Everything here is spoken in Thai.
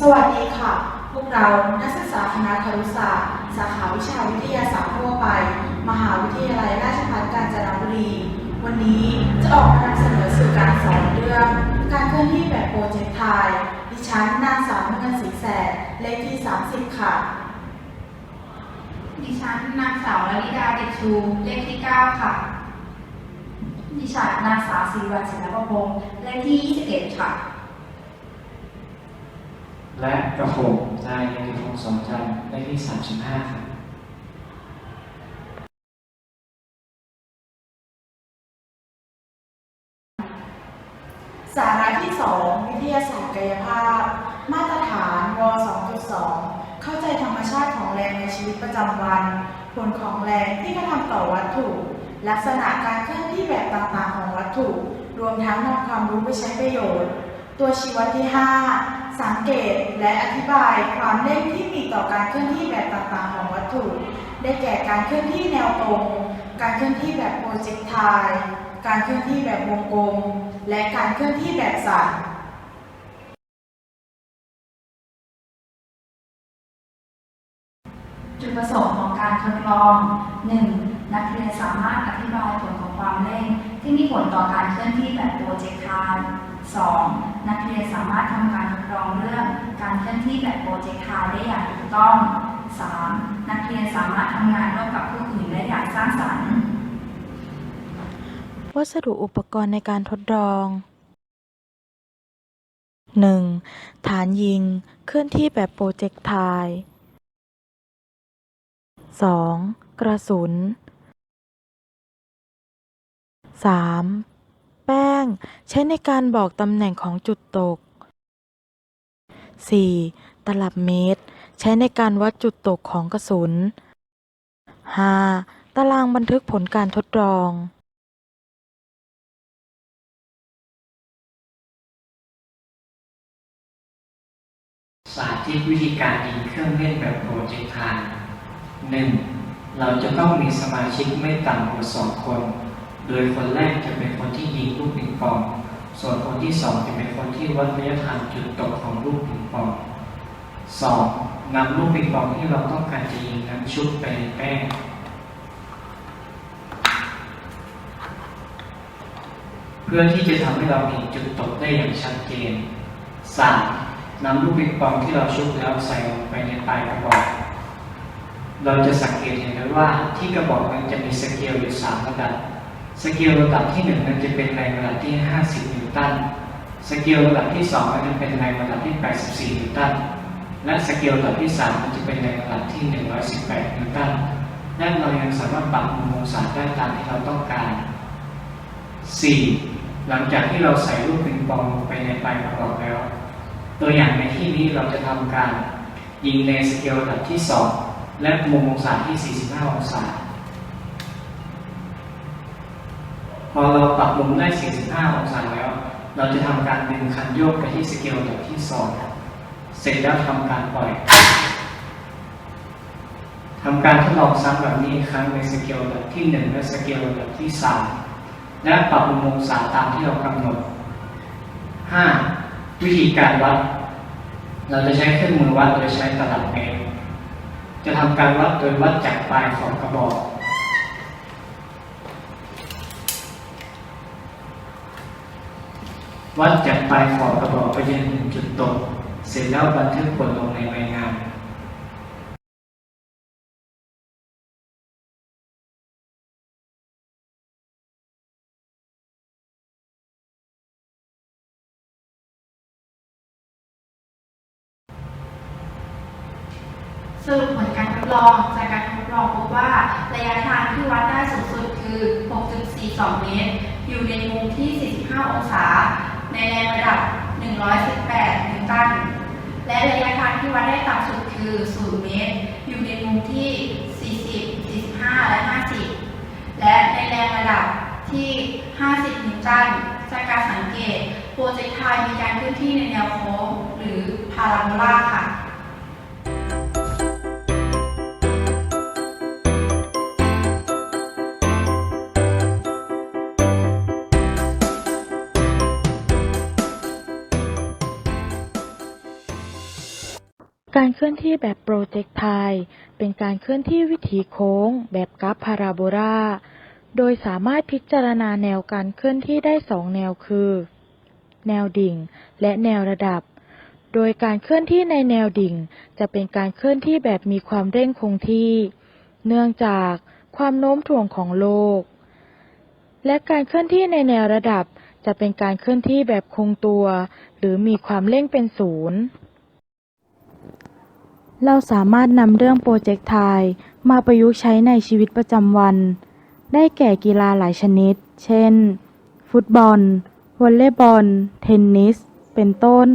สวัสดีค่ะ พวกเรานักศึกษาคณะครุศาสตร์ สาขาวิชาวิทยาศาสตร์ทั่วไป มหาวิทยาลัยราชภัฏกาญจนบุรี วันนี้จะออกมานำเสนอสื่อการสอนเรื่อง การเคลื่อนที่แบบโปรเจกต์ไทล์ดิฉันนางสาวเงินศรีแสดเลขที่ 30 ค่ะ ดิฉันนางสาวลลิดาเด็กชูเลขที่ 9 ค่ะ ดิฉันนางสาวศิริวัลศิลปพงศ์เลขที่ 21 ค่ะ และกระผมนายเนติพงศ์สอนจันทร์ได้ที่ 35 ครับสาระที่ 2 วิทยาศาสตร์กายภาพ มาตรฐานว2.2 เข้าใจธรรมชาติของแรงในชีวิตประจำวัน ผลของแรงที่กระทำต่อวัตถุ ลักษณะการเคลื่อนที่แบบต่างๆของวัตถุ รวมทั้งนำความรู้ไปใช้ประโยชน์ ตัวชีวัดที่ 5 สังเกตและอธิบายความเร่งที่มีต่อการเคลื่อนที่แบบต่างๆของวัตถุ ได้แก่การเคลื่อนที่แนวตรง การเคลื่อนที่แบบโปรเจกต์ไทการเคลื่อนที่แบบวงกลม และการเคลื่อนที่แบบสั่นจุดประสงค์ของการทดลอง 1. นักเรียนสามารถอธิบายผลของความเร่ง ที่มีผลต่อการเคลื่อนที่แบบโปรเจกต์ไท 2. นักเรียนสามารถทำการทดลองเรื่องการเคลื่อนที่แบบโปรเจกต์ไทได้อย่างถูกต้อง 3. นักเรียนสามารถทำงานร่วมกับผู้อื่นได้อย่างสร้างสรรค์ วัสดุอุปกรณ์ในการทดลอง 1. ฐานยิง เคลื่อนที่แบบโปรเจกต์ไทล์ 2. กระสุน 3. แป้ง ใช้ในการบอกตำแหน่งของจุดตก 4. ตลับเมตร ใช้ในการวัดจุดตกของกระสุน 5. ตารางบันทึกผลการทดลองสาธิตวิธีการยิงเครื่องเล่นแบบโปรเจกต์ทม์หนึ่งเราจะต้องมีสมาชิกไม่ต่ำกว่าสองคน โดยคนแรกจะเป็นคนที่ยิงลูกปิงปอง ส่วนคนที่สองจะเป็นคนที่วัดระยะทางจุดตกของลูกปิงปองสองนำลูกปิงปองที่เราต้องการจะยิงนั้นชุบไปแป้งเพื่อที่จะทำให้เราเห็นจุดตกได้อย่างชัดเจน 3. นำลูกปิงปองที่เราชุบแล้วใส่ลงไปในปลายกระบอก เราจะสังเกตเห็นได้ว่าที่กระบอกนั้นจะมีสเกลอยู่3ระดับ สเกลระดับที่1นั้นจะเป็นแรงระดับที่ 50 นิวตัน สเกลระดับที่2นั้นจะเป็นแรงระดับที่ 84 นิวตัน และสเกลระดับที่ 3 มันจะเป็นแรงระดับที่ 118 นิวตัน และเรายังสามารถปรับมุมองศาได้ตามที่เราต้องการ 4. หลังจากที่เราใส่ลูกปิงปองลงไปในปลายกระบอกแล้ว ตัวอย่างในที่นี้เราจะทำการยิงในสเกลระดับที่ 2 และมุมองศาที่ 45 องศา พอามุมได้ 45 องศาแล้ว เราจะทำการดึงคันโยกไปที่สเกลระดับที่2เสร็จแล้วทำการปล่อยทำการทดลองซ้ำแบบนี้อีกครั้งในสเกลระดับที่ 1 และสเกลระดับที่ 3 และปรับมุโมองศาตามที่เรากำหนด 5. วิธีการวัด เราจะใช้เครื่องมือวัดโดยใช้ตลับเมตรจะทำการวัดโดยวัดจากปลายของกระบอก วัดจากปลายของกระบอกไปยังถึงจุดตก เสร็จแล้วบันทึกผลลงในใบงานสรุปผลการทดลองจากการทดลองพบว่าระยะทางที่วัดได้สูงสุดคือ 6.42 เมตร อยู่ในมุมที่ 45 องศา ในแรงระดับ 118 นิวตัน และระยะทางที่วัดได้ต่ำสุดคือ 0 เมตร อยู่ในมุมที่ 40 45 และ 50 และในแรงระดับที่ 50 นิวตัน จากการสังเกต โปรเจกต์ไทยมีการเคลื่อนที่ในแนวโค้งหรือพาราโบลาค่ะ การเคลื่อนที่แบบโปรเจกไทเป็นการเคลื่อนที่วิถีโค้ง แบบกราฟพาราโบลา โดยสามารถพิจารณาแนวการเคลื่อนที่ได้สองแนวคือ แนวดิ่ง และแนวระดับ โดยการเคลื่อนที่ในแนวดิ่ง จะเป็นการเคลื่อนที่แบบมีความเร่งคงที่ เนื่องจากความโน้มถ่วงของโลก และการเคลื่อนที่ในแนวระดับจะเป็นการเคลื่อนที่แบบคงตัว หรือมีความเร่งเป็นศูนย์ เราสามารถนำเรื่องโปรเจกต์ไทยมาประยุกต์ใช้ในชีวิตประจำวัน ได้แก่กีฬาหลายชนิด เช่น ฟุตบอล วอลเลย์บอล เทนนิส เป็นต้น